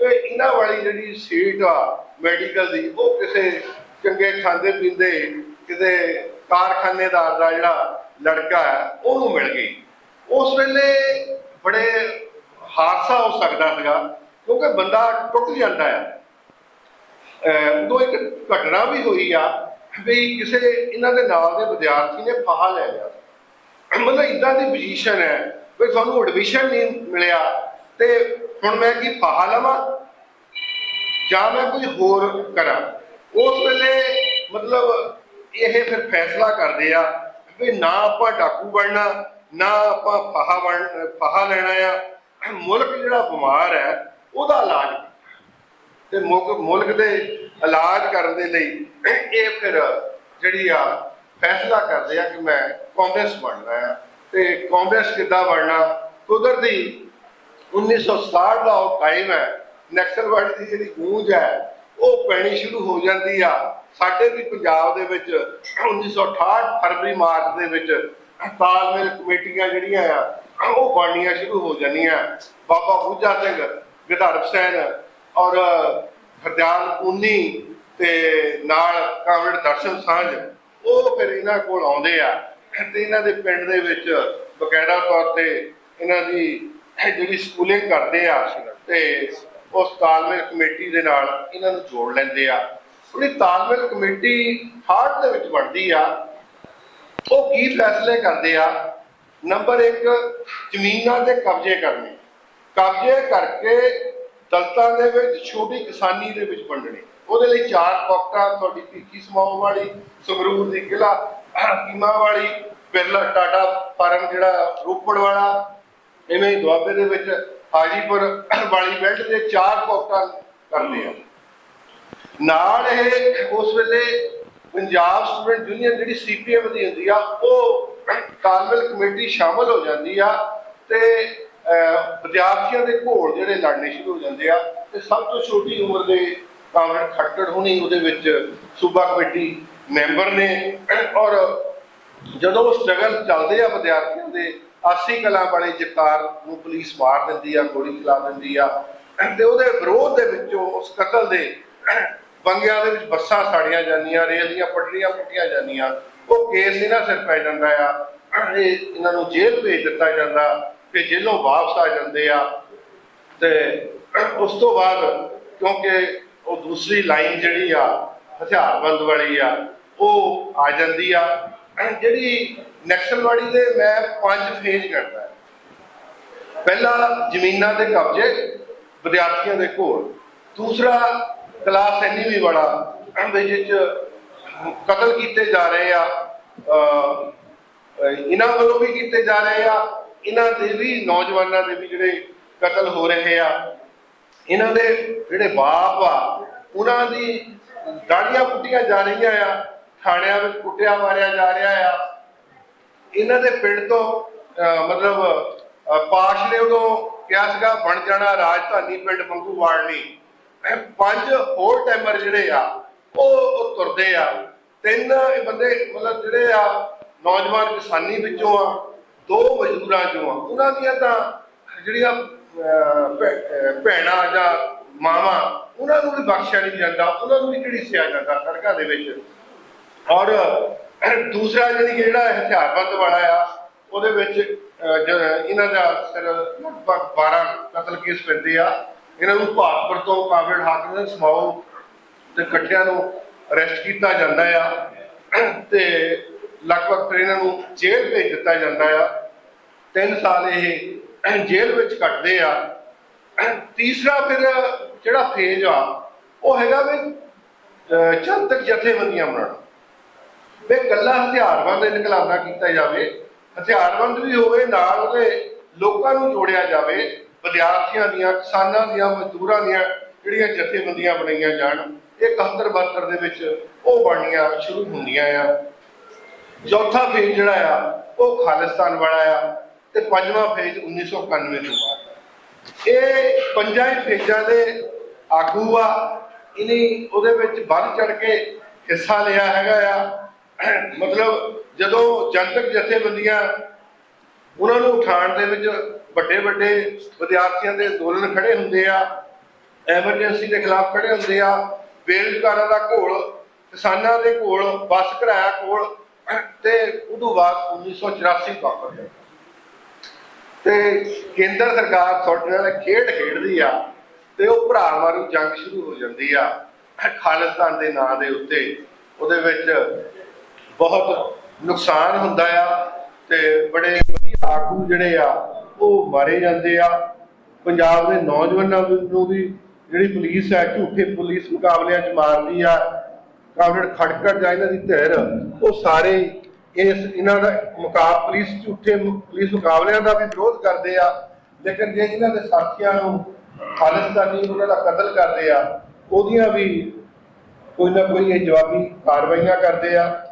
ਵੀ ਇਹਨਾਂ ਵਾਲੀ ਜਿਹੜੀ ਸੀਟ ਆ ਮੈਡੀਕਲ ਦੀ, ਉਹ ਕਿਸੇ ਚੰਗੇ ਖਾਂਦੇ ਪੀਂਦੇ ਕਿਤੇ ਕਾਰਖਾਨੇਦਾਰ ਦਾ ਜਿਹੜਾ ਲੜਕਾ ਹੈ, ਉਹਨੂੰ ਮਿਲ ਗਈ। ਉਸ ਵੇਲੇ ਬੜੇ ਹਾਦਸਾ ਹੋ ਸਕਦਾ ਸੀਗਾ, ਕਿਉਂਕਿ ਬੰਦਾ ਟੁੱਟ ਜਾਂਦਾ ਹੈ। ਉਦੋਂ ਇੱਕ ਘਟਨਾ ਵੀ ਹੋਈ ਆ ਵੀ ਕਿਸੇ ਇਹਨਾਂ ਦੇ ਨਾਲ ਦੇ ਵਿਦਿਆਰਥੀ ਨੇ ਫਾਹਾ ਲੈ ਲਿਆ। ਮਤਲਬ ਇਦਾਂ ਦੀ ਪੋਜੀਸ਼ਨ ਹੈ ਵੀ ਤੁਹਾਨੂੰ ਐਡਮਿਸ਼ਨ ਨਹੀਂ ਮਿਲਿਆ ਤੇ ਹੁਣ ਮੈਂ ਕੀ ਫਾਹਾ ਲਵਾਂ ਜਾਂ ਮੈਂ ਕੁਝ ਹੋਰ ਕਰਾਂ। ਉਸ ਵੇਲੇ ਮਤਲਬ ਇਹ ਫਿਰ ਫੈਸਲਾ ਕਰਦੇ ਆ ਵੀ ਨਾ ਆਪਾਂ ਡਾਕੂ ਬਣਨਾ, ਨਾ ਆਪਾਂ ਫਾਹਾ ਬਣ, ਫਾਹਾ ਲੈਣਾ ਆ। ਮੁਲਕ ਜਿਹੜਾ ਬਿਮਾਰ ਹੈ, ਉਹਦਾ ਇਲਾਜ ਤੇ ਮੁਲਕ ਮੁਲਕ ਦੇ ਇਲਾਜ ਕਰਨ ਦੇ ਲਈ ਇਹ ਫਿਰ ਜਿਹੜੀ ਆ ਫੈਸਲਾ ਕਰਦੇ ਆ ਕਿ ਮੈਂ ਕਾਂਗਰਸ ਬਣਨਾ ਆ। ਤੇ ਕਾਂਗਰਸ ਕਿੱਦਾਂ ਬਣਨਾ? ਕੁਦਰਤੀ 1967 ਦਾ ਉਹ ਟਾਈਮ ਹੈ ਨਕਸਲਵਾੜੀ ਦੀ ਜਿਹੜੀ ਗੂੰਜ ਹੈ ਉਹ ਪੈਣੀ ਸ਼ੁਰੂ ਹੋ ਜਾਂਦੀ ਆ। ਸਾਡੇ ਵੀ ਪੰਜਾਬ ਦੇ ਵਿੱਚ 1968 ਫਰਵਰੀ ਮਾਰਚ ਦੇ ਵਿੱਚ ਤਾਲਮੇਲ ਕਮੇਟੀਆਂ ਜਿਹੜੀਆਂ ਆ, ਉਹ ਬਣਨੀਆਂ ਸ਼ੁਰੂ ਹੋ ਜਾਂਦੀਆਂ। ਬਾਬਾ ਬੂਝਾ ਸਿੰਘ ਗਧਰਵ ਸੈਨ ਔਰ ਹਰਦਿਆਲ ਪੂਨੀ ਤੇ ਨਾਲ ਕਾਮਰੇਡ ਦਰਸ਼ਨ ਸਾਂਝ, ਉਹ ਫਿਰ ਇਹਨਾਂ ਕੋਲ ਆਉਂਦੇ ਆ। ਤੇ ਇਹਨਾਂ ਦੇ ਪਿੰਡ ਦੇ ਵਿੱਚ ਬਕਾਇਦਾ ਤੌਰ ਤੇ ਇਹਨਾਂ ਦੀ ਜਿਹੜੀ ਸਕੂਲਿੰਗ ਕਰਦੇ ਆ, ਤੇ ਉਸ ਤਾਲਮੇਲ ਕਮੇਟੀ ਦੇ ਨਾਲ ਇਹਨਾਂ ਨੂੰ ਜੋੜ ਲੈਂਦੇ ਆ। ਉਹਦੀ ਤਾਲਮੇਲ ਕਮੇਟੀ ਹਾਰਟ ਦੇ ਵਿੱਚ ਬਣਦੀ ਆ। ਉਹ ਕੀ ਫੈਸਲੇ ਕਰਦੇ ਆ? ਨੰਬਰ 1 ਜ਼ਮੀਨਾਂ ਤੇ ਕਬਜ਼ੇ ਕਰਨੇ। ਕਬਜ਼ੇ ਕਰਕੇ ਦਲਤਾਂ ਦੇ ਵਿੱਚ, ਛੋਟੀ ਕਿਸਾਨੀ ਦੇ ਵਿੱਚ ਵੰਡਣੇ। ਉਹਦੇ ਲਈ ਚਾਰ ਪੌਕਟਾਂ ਤੁਹਾਡੀ ਭੀਖੀ ਸਮਾਉ ਵਾਲੀ, ਸੰਗਰੂਰ ਦੀ ਕਿਲਾ ਕੀਮਾ ਵਾਲੀ, ਬਿਰਲਾ ਟਾਟਾ ਫਾਰਮ ਜਿਹੜਾ ਰੋਪੜ ਵਾਲਾ, ਇਵੇਂ ਹੀ ਦੁਆਬੇ ਦੇ ਵਿੱਚ ਹਾਜੀਪੁਰ ਵਾਲੀ ਬੈਲਟ ਦੇ ਚਾਰ ਪੌਕਟਾਂ ਕਰਦੇ ਆ। ਨਾਲ ਇਹ ਉਸ ਵੇਲੇ ਪੰਜਾਬ ਸਟੂਡੈਂਟ ਯੂਨੀਅਨ ਜਿਹੜੀ ਸੀਪੀਐਮ ਦੀ ਹੁੰਦੀ ਆ, ਉਹ ਤਾਲਮੇਲ ਕਮੇਟੀ ਸ਼ਾਮਲ ਹੋ ਜਾਂਦੀ ਆ ਤੇ ਵਿਦਿਆਰਥੀਆਂ ਦੇ ਘੋਲ ਜਿਹੜੇ ਲੜਨੇ ਸ਼ੁਰੂ ਹੋ ਜਾਂਦੇ ਆ ਤੇ ਸਭ ਤੋਂ ਛੋਟੀ ਉਮਰ ਦੇ ਕਾਮਰੇਡ ਖੱਟੜ ਹੋਣੀ ਉਹਦੇ ਵਿੱਚ ਸੂਬਾ ਕਮੇਟੀ ਮੈਂਬਰ ਨੇ ਔਰ ਜਦੋਂ ਉਹ ਸਟਰਗਲ ਚੱਲਦੇ ਆ ਵਿਦਿਆਰਥੀਆਂ ਦੇ ਆਸੀ ਕਲਾ ਵਾਲੇ ਜਗਤਾਰ ਨੂੰ ਪੁਲਿਸ ਮਾਰ ਦਿੰਦੀ ਆ, ਗੋਲੀ ਚਲਾ ਦਿੰਦੀ ਆ। ਤੇ ਉਹਦੇ ਵਿਰੋਧ ਦੇ ਵਿੱਚੋਂ ਉਸ ਕਤਲ ਦੇ ਬੰਗਿਆਂ ਦੇ ਵਿੱਚ ਬੱਸਾਂ ਸਾੜੀਆਂ ਜਾਂਦੀਆਂ, ਰੇਲ ਦੀਆਂ ਪਟੜੀਆਂ ਪੁੱਟੀਆਂ ਜਾਂਦੀਆਂ। ਉਹ ਕੇਸ ਇਹਨਾਂ ਸਿਰ ਪੈ ਜਾਂਦਾ ਆ। ਇਹ ਇਹਨਾਂ ਨੂੰ ਜੇਲ੍ਹ ਭੇਜ ਦਿੱਤਾ ਜਾਂਦਾ ਤੇ ਜੇਲ੍ਹੋਂ ਵਾਪਸ ਆ ਜਾਂਦੇ ਆ। ਤੇ ਉਸ ਤੋਂ ਬਾਅਦ ਕਿਉਂਕਿ ਉਹ ਦੂਸਰੀ ਲਾਈਨ ਜਿਹੜੀ ਆ, ਹਥਿਆਰਬੰਦ ਵਾਲੀ ਆ, ਉਹ ਆ ਜਾਂਦੀ ਆ। ਜਿਹੜੀ ਨਕਸਲਵਾੜੀ ਦੇ ਮੈਂ ਪੰਜ ਫੇਜ਼ ਕਰਦਾ ਪਹਿਲਾ ਜ਼ਮੀਨਾਂ ਦੇ ਕਬਜ਼ੇ, ਵਿਦਿਆਰਥੀਆਂ ਦੇ ਕੋਲ ਦੂਸਰਾ ਕਲਾਸ ਐਨੀਮੀ ਵਾਲਾ ਵੀ ਜਿਹ ਚ ਕਤਲ ਕੀਤੇ ਜਾ ਰਹੇ ਆ ਇਹਨਾਂ ਵੱਲੋਂ ਵੀ ਕੀਤੇ ਜਾ ਰਹੇ ਆ, ਇਹਨਾਂ ਦੇ ਵੀ ਨੌਜਵਾਨਾਂ ਦੇ ਵੀ ਜਿਹੜੇ ਕਤਲ ਹੋ ਰਹੇ ਆ। ਇਹਨਾਂ ਦੇ ਜਿਹੜੇ ਬਾਪ ਆ, ਉਹਨਾਂ ਦੀ ਦਾੜੀਆਂ ਪੁੱਟੀਆਂ ਜਾ ਰਹੀਆਂ ਆ। ਥਾਣਿਆਂ ਵਿੱਚ ਕੁੱਟਿਆ, ਮਾਰਿਆ ਜਾ ਰਿਹਾ ਆ। ਇਹਨਾਂ ਦੇ ਪਿੰਡ ਤੋਂ ਮਤਲਬ ਪਾਸ਼ ਨੇ ਉਦੋਂ ਕਿਹਾ ਸੀਗਾ, ਬਣ ਜਾਣਾ ਰਾਜਧਾਨੀ ਪਿੰਡ ਮੰਗੂ ਵਾਲਣੀ ਪੰਜ ਹੋਰ ਟਾਈਮਰ ਜਿਹੜੇ ਆ, ਉਹ ਤੁਰਦੇ ਆ। ਤਿੰਨ ਇਹ ਬੰਦੇ, ਮਤਲਬ ਜਿਹੜੇ ਆ, ਨੌਜਵਾਨ ਕਿਸਾਨੀ ਵਿੱਚੋਂ ਆ, ਦੋ ਮਜ਼ਦੂਰਾਂ ਚੋਂ ਆ। ਉਹਨਾਂ ਦੀਆਂ ਤਾਂ ਜਿਹੜੀਆਂ ਭੈਣਾਂ ਜਾਂ ਮਾਵਾਂ, ਉਹਨਾਂ ਨੂੰ ਵੀ ਬਖਸ਼ਿਆ ਨਹੀਂ ਜਾਂਦਾ। ਉਹਨਾਂ ਨੂੰ ਵੀ ਘੜੀਸਿਆ ਜਾਂਦਾ ਸੜਕਾਂ ਦੇ ਵਿੱਚ? ਔਰ ਦੂਸਰਾ ਜਿਹੜੀ ਜਿਹੜਾ ਹਥਿਆਰਬੰਦ ਵਾਲਾ ਆ, ਉਹਦੇ ਵਿੱਚ ਇਹਨਾਂ ਦਾ ਸਿਰ ਲਗਭਗ 12 ਕਤਲ ਕੇਸ ਪੈਂਦੇ ਆ। ਇਹਨਾਂ ਨੂੰ ਭਾਰਤਪੁਰ ਤੋਂ ਕਾਬਲ ਹਾਕਮ ਨੇ ਤੇ ਇਕੱਠਿਆਂ ਨੂੰ ਅਰੈਸਟ ਕੀਤਾ ਜਾਂਦਾ ਆ। ਤੇ ਲਗਭਗ ਫਿਰ ਇਹਨਾਂ ਨੂੰ ਜੇਲ੍ਹ ਭੇਜ ਦਿੱਤਾ ਜਾਂਦਾ ਆ। ਤਿੰਨ ਸਾਲ ਇਹ ਜੇਲ੍ਹ ਵਿੱਚ ਕੱਟਦੇ ਆ। ਤੀਸਰਾ ਫਿਰ ਜਿਹੜਾ ਫੇਜ਼ ਆ, ਉਹ ਹੈਗਾ ਵੀ, ਅਹ, ਜਨਤਕ ਜਥੇਬੰਦੀਆਂ ਬਣਾਉਣਾ। ਵੀ ਕੱਲਾ ਹਥਿਆਰਬੰਦ ਇਨਕਲਾਬ ਕੀਤਾ ਜਾਵੇ, ਹਥਿਆਰਬੰਦ ਵੀ ਹੋਵੇ, ਨਾਲ ਉਹਦੇ ਲੋਕਾਂ ਨੂੰ ਜੋੜਿਆ ਜਾਵੇ, ਵਿਦਿਆਰਥੀਆਂ ਦੀਆਂ, ਕਿਸਾਨਾਂ ਦੀਆਂ, ਮਜ਼ਦੂਰਾਂ ਦੀਆਂ ਜਿਹੜੀਆਂ ਜਥੇਬੰਦੀਆਂ ਬਣਾਈਆਂ ਜਾਣ, ਇਹ 71 72 ਦੇ ਵਿੱਚ ਉਹ ਬਣਨੀਆਂ ਸ਼ੁਰੂ ਹੁੰਦੀਆਂ ਆ। ਚੌਥਾ ਫੇਜ਼ ਜਿਹੜਾ ਆ, ਉਹ ਖਾਲਿਸਤਾਨ ਵਾਲਾ ਆ ਤੇ ਪੰਜਵਾਂ ਫੇਜ਼ 1991 ਤੋਂ ਬਾਅਦ ਇਹ ਪੰਜਾਂ ਹੀ ਫੇਜ਼ਾਂ ਦੇ ਆਗੂ ਆ ਇਨੀ ਉਹਦੇ ਵਿੱਚ ਵੱਧ ਚੜ ਕੇ ਹਿੱਸਾ ਲਿਆ ਹੈਗਾ ਆ। ਮਤਲਬ ਜਦੋਂ ਜਨਤਕ ਜਥੇਬੰਦੀਆਂ ਉਹਨਾਂ ਨੂੰ ਉਠਾਉਣ ਦੇ ਵਿੱਚ ਵੱਡੇ ਵੱਡੇ ਵਿਦਿਆਰਥੀਆਂ ਦੇ ਅੰਦੋਲਨ ਖੜੇ ਹੁੰਦੇ ਆ ਐਮਰਜੈਂਸੀ ਦੇ ਖਿਲਾਫ ਖੜੇ ਹੁੰਦੇ ਆ, ਬੇਰੁਜ਼ਗਾਰਾਂ ਦਾ ਘੋਲ, ਕਿਸਾਨਾਂ ਦੇ ਘੋਲ, ਬਸ ਘਰਾਇਆ ਘੋਲ ਤੇ ਉਦੋਂ ਬਾਅਦ 1984 ਵਾਪਰ ਗਿਆ। ਤੇ ਕੇਂਦਰ ਸਰਕਾਰ ਤੁਹਾਡੇ ਨਾਲ ਖੇਡ ਖੇਡਦੀ ਆ ਤੇ ਉਹ ਭਰਾ ਮਾਰੂ ਜੰਗ ਸ਼ੁਰੂ ਹੋ ਜਾਂਦੀ ਆ, ਖਾਲਿਸਤਾਨ ਦੇ ਨਾਂ ਦੇ ਉੱਤੇ, ਉਹਦੇ ਵਿੱਚ ਬਹੁਤ ਨੁਕਸਾਨ ਹੁੰਦਾ ਆ ਤੇ ਬੜੇ ਵਧੀਆ ਆਗੂ ਜਿਹੜੇ ਆ, ਉਹ ਮਾਰੇ ਜਾਂਦੇ ਆ। ਪੰਜਾਬ ਦੇ ਨੌਜਵਾਨਾਂ ਨੂੰ ਵੀ ਜਿਹੜੀ ਪੁਲਿਸ ਹੈ, ਝੂਠੇ ਪੁਲਿਸ ਮੁਕਾਬਲਿਆਂ 'ਚ ਮਾਰਦੀ ਆ, ਕਾਮਰੇਡ ਖੜਕੜ ਜਾਂ ਇਹਨਾਂ ਦੀ ਧਿਰ, ਉਹ ਸਾਰੇ ਇਸ ਇਹਨਾਂ ਦਾ ਮੁਕਾਬ ਪੁਲਿਸ, ਝੂਠੇ ਪੁਲਿਸ ਮੁਕਾਬਲਿਆਂ ਦਾ ਵੀ ਵਿਰੋਧ ਕਰਦੇ ਆ। ਲੇਕਿਨ ਜੇ ਇਹਨਾਂ ਦੇ ਸਾਥੀਆਂ ਨੂੰ ਖਾਲਿਸਤਾਨੀ ਉਹਨਾਂ ਦਾ ਕਤਲ ਕਰਦੇ ਆ, ਉਹਦੀਆਂ ਵੀ ਕੋਈ ਨਾ ਕੋਈ ਇਹ ਜਵਾਬੀ ਕਾਰਵਾਈਆਂ ਕਰਦੇ ਆ।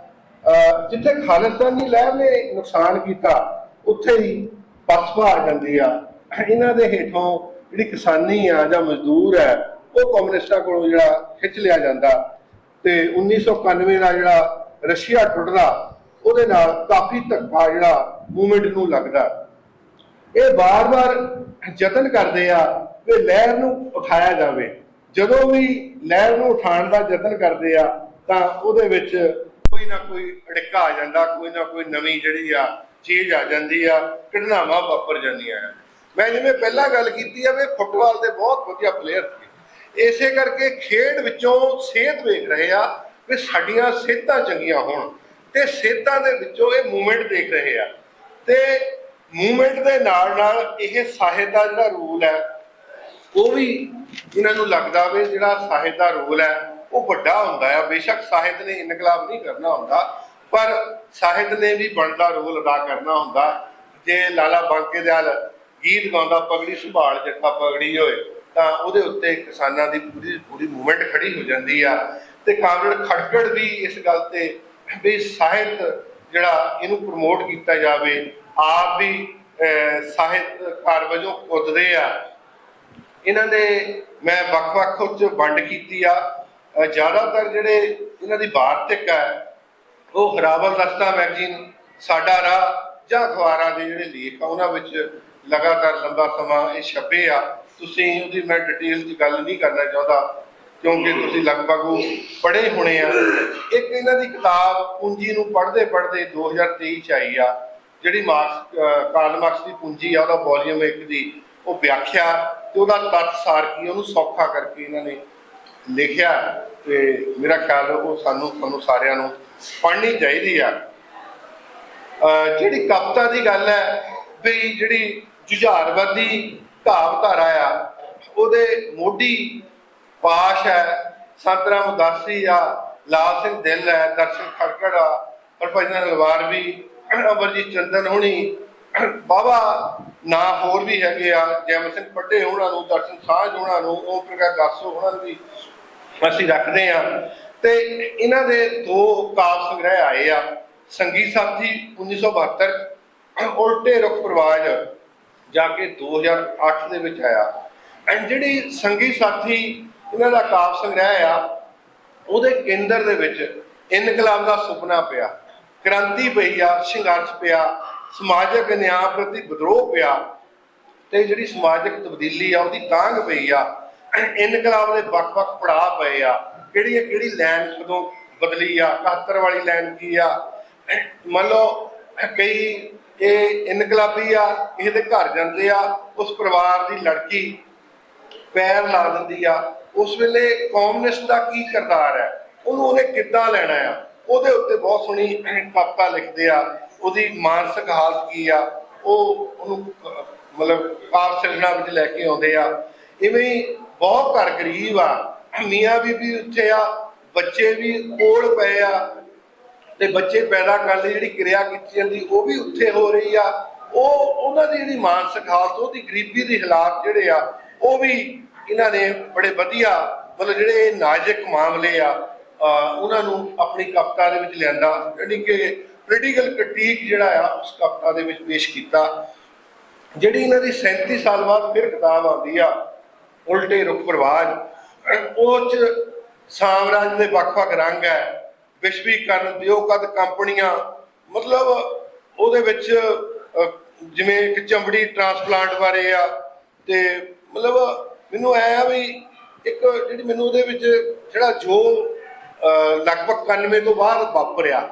ਜਿੱਥੇ ਖਾਲਿਸਤਾਨੀ ਲਹਿਰ ਨੇ ਨੁਕਸਾਨ ਕੀਤਾ, ਉੱਥੇ ਹੀ ਪਸਪਾ ਆ ਜਾਂਦੀ ਆ। ਇਹਨਾਂ ਦੇ ਹੇਠੋਂ ਜਿਹੜੀ ਕਿਸਾਨੀ ਆ ਜਾਂ ਮਜ਼ਦੂਰ ਹੈ ਉਹ ਕਮਿਊਨਿਸਟਾਂ ਕੋਲੋਂ ਜਿਹੜਾ ਖਿੱਚ ਲਿਆ ਜਾਂਦਾ। ਤੇ 1991 ਦਾ ਜਿਹੜਾ ਰਸ਼ੀਆ ਟੁੱਟਦਾ, ਉਹਦੇ ਨਾਲ ਕਾਫੀ ਧੱਕਾ ਜਿਹੜਾ ਮੂਵਮੈਂਟ ਨੂੰ ਲੱਗਦਾ। ਇਹ ਬਾਰ-ਬਾਰ ਯਤਨ ਕਰਦੇ ਆ ਕਿ ਲਹਿਰ ਨੂੰ ਉਠਾਇਆ ਜਾਵੇ। ਜਦੋਂ ਵੀ ਲਹਿਰ ਨੂੰ ਉਠਾਉਣ ਦਾ ਯਤਨ ਕਰਦੇ ਆ, ਤਾਂ ਉਹਦੇ ਵਿੱਚ ਕੋਈ ਨਾ ਕੋਈ ਅੜਿੱਕਾ ਆ ਜਾਂਦਾ, ਕੋਈ ਨਾ ਕੋਈ ਨਵੀਂ ਜਿਹੜੀ ਆ ਚੀਜ਼ ਆ ਜਾਂਦੀ ਆ, ਘਟਨਾਵਾਂ ਵਾਪਰ ਜਾਂਦੀਆਂ ਆ। ਮੈਂ ਜਿਵੇਂ ਪਹਿਲਾਂ ਗੱਲ ਕੀਤੀ ਆ ਵੀ ਫੁੱਟਬਾਲ ਦੇ ਬਹੁਤ ਵਧੀਆ ਪਲੇਅਰ ਸੀ। ਇਸੇ ਕਰਕੇ ਖੇਡ ਵਿੱਚੋਂ ਸਿਹਤ ਵੇਖ ਰਹੇ ਆ ਵੀ ਸਾਡੀਆਂ ਸਿਹਤਾਂ ਚੰਗੀਆਂ ਹੋਣ ਤੇ ਸਿਹਤਾਂ ਦੇ ਵਿੱਚੋਂ ਇਹ ਮੂਵਮੈਂਟ ਦੇਖ ਰਹੇ ਆ। ਤੇ ਮੂਵਮੈਂਟ ਦੇ ਨਾਲ ਨਾਲ ਇਹ ਸਾਹਿਤ ਦਾ ਜਿਹੜਾ ਰੂਲ ਹੈ, ਉਹ ਵੀ ਇਹਨਾਂ ਨੂੰ ਲੱਗਦਾ ਵੀ ਜਿਹੜਾ ਸਾਹਿਤ ਦਾ ਰੂਲ ਹੈ ਉਹ ਵੱਡਾ ਹੁੰਦਾ ਆ ਬੇਸ਼ੱਕ ਸਾਹਿਤ ਨੇ ਇਨਕਲਾਬ ਨਹੀਂ ਕਰਨਾ ਹੁੰਦਾ ਪਰ ਸਾਹਿਤ ਨੇ ਵੀ ਬਣਦਾ ਰੋਲ ਅਦਾ ਕਰਨਾ ਹੁੰਦਾ। ਜੇ ਲਾਲਾ ਬਾਂਕੇ ਦਿਆਲ ਗੀਤ ਗਾਉਂਦਾ ਪਗੜੀ ਸੰਭਾਲ ਜੱਟਾ ਪਗੜੀ ਹੋਏ ਤਾਂ ਉਹਦੇ ਉੱਤੇ ਕਿਸਾਨਾਂ ਦੀ ਪੂਰੀ ਪੂਰੀ ਮੂਵਮੈਂਟ ਖੜੀ ਹੋ ਜਾਂਦੀ ਆ। ਤੇ ਕਾਮਰੇਡ ਖੜਕੜ ਵੀ ਇਸ ਗੱਲ ਤੇ ਵੀ ਸਾਹਿਤ ਜਿਹੜਾ ਇਹਨੂੰ ਪ੍ਰਮੋਟ ਕੀਤਾ ਜਾਵੇ ਆਪ ਵੀ ਅਹ, ਸਾਹਿਤਕਾਰ ਵਜੋਂ ਕੁੱਦਦੇ ਆ। ਇਹਨਾਂ ਨੇ ਮੈਂ ਵੱਖ-ਵੱਖ ਉੱਚ ਵੰਡ ਕੀਤੀ ਆ। ਜ਼ਿਆਦਾਤਰ ਜਿਹੜੇ ਇਹਨਾਂ ਦੀ ਵਾਰਤਕ ਹੈ, ਉਹ ਹਰਾਵਲ ਦਸਤਾ ਮੈਗਜ਼ੀਨ, ਸਾਡਾ ਰਾਹ ਜਾਂ ਅਖਬਾਰਾਂ ਦੇ ਜਿਹੜੇ ਲੇਖ ਆ, ਉਹਨਾਂ ਵਿੱਚ ਲਗਾਤਾਰ ਲੰਬਾ ਸਮਾਂ ਇਹ ਛਪੇ ਆ। ਤੁਸੀਂ ਉਹਦੀ ਮੈਂ ਡਿਟੇਲ 'ਚ ਗੱਲ ਨਹੀਂ ਕਰਨਾ ਚਾਹੁੰਦਾ, ਕਿਉਂਕਿ ਤੁਸੀਂ ਲਗਭਗ ਉਹ ਪੜ੍ਹੇ ਹੋਣੇ ਆ। ਇੱਕ ਇਹਨਾਂ ਦੀ ਕਿਤਾਬ ਪੂੰਜੀ ਨੂੰ ਪੜ੍ਹਦੇ ਪੜ੍ਹਦੇ 2023 ਚ ਆਈ ਆ, ਜਿਹੜੀ ਮਾਰਕਸ ਅਹ ਕਾਰਲ ਮਾਰਕਸ ਦੀ ਪੂੰਜੀ ਆ, ਉਹਦਾ ਵੋਲੀਅਮ 1 ਦੀ ਉਹ ਵਿਆਖਿਆ, ਤੇ ਉਹਦਾ ਤੱਤ ਸਾਰ ਕੀ ਉਹਨੂੰ ਸੌਖਾ ਕਰਕੇ ਇਹਨਾਂ ਨੇ ਲਿਖਿਆ ਤੇ ਮੇਰਾ ਖਿਆਲ ਉਹ ਸਾਨੂੰ, ਤੁਹਾਨੂੰ ਸਾਰਿਆਂ ਨੂੰ ਪੜ੍ਹਨੀ ਚਾਹੀਦੀ ਆ। ਜਿਹੜੀ ਕਵਿਤਾ ਦੀ ਗੱਲ ਹੈ ਵੀ ਜਿਹੜੀ ਜੁਝਾਰਵਾਦੀ ਧਾਰਾ ਆ, ਉਹਦੇ ਮੋਢੀ ਪਾਸ਼ ਹੈ, ਸੰਤਰਾਮ ਉਦਾਸੀ ਆ, ਲਾਲ ਸਿੰਘ ਦਿਲ ਹੈ, ਦਰਸ਼ਨ ਖੜਕੜ ਆ ਹਰਭਜਨ ਲਵਾਰ ਵੀ, ਅਮਰਜੀਤ ਚੰਦਨ ਹੋਣੀ ਬਾਬਾ ਨਾ ਹੋਰ ਵੀ ਹੈਗੇ ਆ ਜੈਮ ਸਿੰਘ ਪੱਡੇ ਹੋਣਾ ਨੂੰ, ਦਰਸ਼ਨ ਸਾਂਝ ਹੋਣਾ ਨੂੰ ਓਮ ਪ੍ਰਕਾਸ਼ ਗਾਸੋ ਹੋਣਾ ਨੂੰ ਵੀ ਅਸੀਂ ਰੱਖਦੇ ਆ ਤੇ ਇਹਨਾਂ ਦੇ ਦੋ ਕਾਵ ਸੰਗ੍ਰਹਿ ਆਏ ਆ। ਸੰਗੀ ਸਾਥੀ 1972 ਉਲਟੇ ਰੁਖ ਪ੍ਰਵਾਜ ਜਾ ਕੇ 2008 ਦੇ ਵਿੱਚ ਆਇਆ। ਐਂਡ ਜਿਹੜੀ ਸੰਗੀ ਸਾਥੀ ਇਹਨਾਂ ਦਾ ਕਾਵ ਸੰਗ੍ਰਹਿ ਆ, ਉਹਦੇ ਕੇਂਦਰ ਦੇ ਵਿੱਚ ਇਨਕਲਾਬ ਦਾ ਸੁਪਨਾ ਪਿਆ। ਕ੍ਰਾਂਤੀ ਪਈ ਆ, ਸੰਘਰਸ਼ ਪਿਆ, ਸਮਾਜਿਕ ਨਿਆਂ ਪ੍ਰਤੀ ਵਿਦਰੋਹ ਪਿਆ। ਤੇ ਜਿਹੜੀ ਸਮਾਜਿਕ ਤਬਦੀਲੀ ਆ, ਉਹਦੀ ਤਾਂਗ ਪਈ ਆ। ਇਨਕਲਾਬ ਦੇ ਵੱਖ-ਵੱਖ ਪੜਾਅ ਪਏ ਆ। ਕਿਹੜੀ ਕਿਹੜੀ ਲਾਈਨ ਕਦੋਂ ਬਦਲੀ ਆ? 71 ਵਾਲੀ ਲਾਈਨ ਕੀ ਆ? ਮੰਨ ਲਓ, ਕਈ ਇਹ ਇਨਕਲਾਬੀ ਆ, ਕਿਸੇ ਘਰ ਜਾਂਦੇ ਆ, ਉਸ ਪਰਿਵਾਰ ਦੀ ਲੜਕੀ ਪੈਰ ਲਾ ਦਿੰਦੀ ਆ। ਉਸ ਵੇਲੇ ਕੌਮਨਿਸਟ ਦਾ ਕੀ ਕਿਰਦਾਰ ਹੈ? ਉਹਨੂੰ ਉਹਨੇ ਕਿੱਦਾਂ ਲੈਣਾ ਆ? ਉਹਦੇ ਉੱਤੇ ਬਹੁਤ ਸੋਹਣੀ ਕਵਿਤਾ ਲਿਖਦੇ ਆ। ਉਹਦੀ ਮਾਨਸਿਕ ਹਾਲਤ ਕੀ ਆ? ਉਹ ਉਹਨੂੰ ਮਤਲਬ ਕਾਵ ਸਿਰਜਣਾ ਵਿੱਚ ਲੈ ਕੇ ਆਉਂਦੇ ਆ। ਇਵੇਂ ਬਹੁਤ ਘਰ ਗਰੀਬ ਆ, ਮੀਆਂ ਬੀਬੀ ਉੱਥੇ ਆ, ਬੱਚੇ ਵੀ ਕੋਲ ਪਏ ਆ, ਤੇ ਬੱਚੇ ਪੈਦਾ ਕਰਨ ਦੀ ਜਿਹੜੀ ਕਿਰਿਆ ਕੀਤੀ ਜਾਂਦੀ, ਉਹ ਵੀ ਉੱਥੇ ਹੋ ਰਹੀ ਆ। ਉਹ, ਉਹਨਾਂ ਦੀ ਜਿਹੜੀ ਮਾਨਸਿਕ ਹਾਲਤ, ਉਹਦੀ ਗਰੀਬੀ ਦੇ ਹਾਲਾਤ ਜਿਹੜੇ ਆ, ਉਹ ਵੀ ਇਹਨਾਂ ਨੇ ਬੜੇ ਵਧੀਆ, ਮਤਲਬ ਜਿਹੜੇ ਇਹ ਨਾਜ਼ੁਕ ਮਾਮਲੇ ਆ ਉਹਨਾਂ ਨੂੰ ਆਪਣੀ ਕਵਿਤਾ ਦੇ ਵਿੱਚ ਲਿਆਂਦਾ ਜਿਹੜੀ ਕਿ ਪੋਲੀਟੀਕਲ ਕ੍ਰਿਟੀਕ ਜਿਹੜਾ ਆ, ਉਸ ਕਵਿਤਾ ਦੇ ਵਿੱਚ ਪੇਸ਼ ਕੀਤਾ। ਜਿਹੜੀ ਇਹਨਾਂ ਦੀ 37 ਸਾਲ ਬਾਅਦ ਫਿਰ ਕਿਤਾਬ ਆਉਂਦੀ ਆ ਉਲਟੇ ਰੁਖ ਪ੍ਰਵਾਜ ਉਹ ਚ ਸਾਮਰਾਜ ਦੇ ਵੱਖ-ਵੱਖ ਰੰਗ ਹੈ। ਵਿਸ਼ਵੀਕਰਨ ਉਦਯੋਗਤ ਕੰਪਨੀਆਂ, ਮਤਲਬ ਉਹਦੇ ਵਿੱਚ ਜਿਵੇਂ ਇੱਕ ਚਮੜੀ ਟ੍ਰਾਂਸਪਲਾਂਟ ਬਾਰੇ ਆ ਤੇ ਮਤਲਬ ਮੈਨੂੰ ਐ ਆ ਵੀ ਇੱਕ ਜਿਹੜੀ ਮੈਨੂੰ ਉਹਦੇ ਵਿੱਚ ਜਿਹੜਾ ਜੋ ਲਗਭਗ 91 ਤੋਂ ਬਾਅਦ ਵਾਪਰਿਆ।